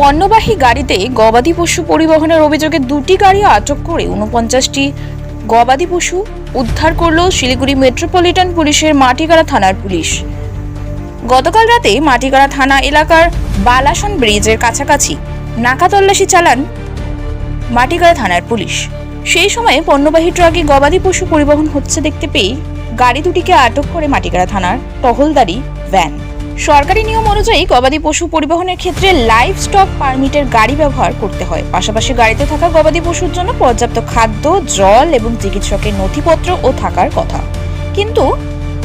পণ্যবাহী গাড়িতে গবাদি পশু পরিবহনের অভিযোগে দুটি গাড়ি আটক করে উনপঞ্চাশটি গবাদি পশু উদ্ধার করল শিলিগুড়ি মেট্রোপলিটন পুলিশের মাটিগাড়া থানার পুলিশ। গতকাল রাতে মাটিগাড়া থানা এলাকার বালাসন ব্রিজের কাছাকাছি নাকা তল্লাশি চালান মাটিগাড়া থানার পুলিশ। সেই সময় পণ্যবাহী ট্রাকে গবাদি পশু পরিবহন হচ্ছে দেখতে পেয়ে গাড়ি দুটিকে আটক করে মাটিগাড়া থানার টহলদারি ভ্যান। সরকারি নিয়ম অনুযায়ী গবাদি পশু পরিবহনের ক্ষেত্রে লাইভ স্টক পারমিটের গাড়ি ব্যবহার করতে হয়। পাশাপাশি গাড়িতে থাকা গবাদি পশুর জন্য পর্যাপ্ত খাদ্য, জল এবং চিকিৎসকের নথিপত্র ও থাকার কথা। কিন্তু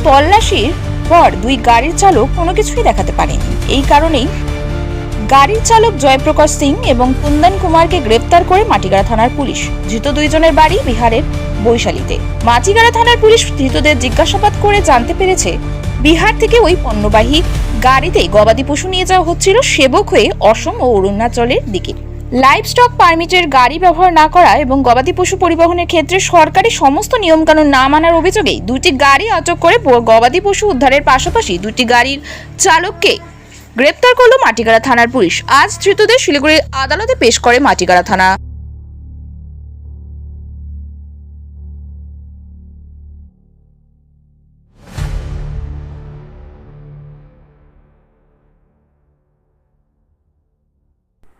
তল্লাশির পর দুই গাড়ির চালক কোনো কিছুই দেখাতে পারেনি। এই কারণেই গাড়ির চালক জয়প্রকাশ সিং এবং কুন্দন কুমারকে গ্রেপ্তার করে মাটিগাড়া থানার পুলিশ। ধৃত দুইজনের বাড়ি বিহারের বৈশালীতে। মাটিগাড়া থানার পুলিশ ধৃতদের জিজ্ঞাসাবাদ করে জানতে পেরেছে বিহার থেকে ওই পণ্যবাহী গাড়িতে গবাদি পশু নিয়ে যাওয়া হচ্ছিল সেবক হয়ে অসম ও অরুণাচলের দিকে। লাইভ স্টক পারমিটের গাড়ি ব্যবহার না করা এবং গবাদি পশু পরিবহনের ক্ষেত্রে সরকারি সমস্ত নিয়মকানুন না মানার অভিযোগে দুটি গাড়ি আটক করে গবাদি পশু উদ্ধারের পাশাপাশি দুটি গাড়ির চালককে গ্রেপ্তার করল মাটিগাড়া থানার পুলিশ। আজ ধৃতদের শিলিগুড়ির আদালতে পেশ করে মাটিগাড়া থানা।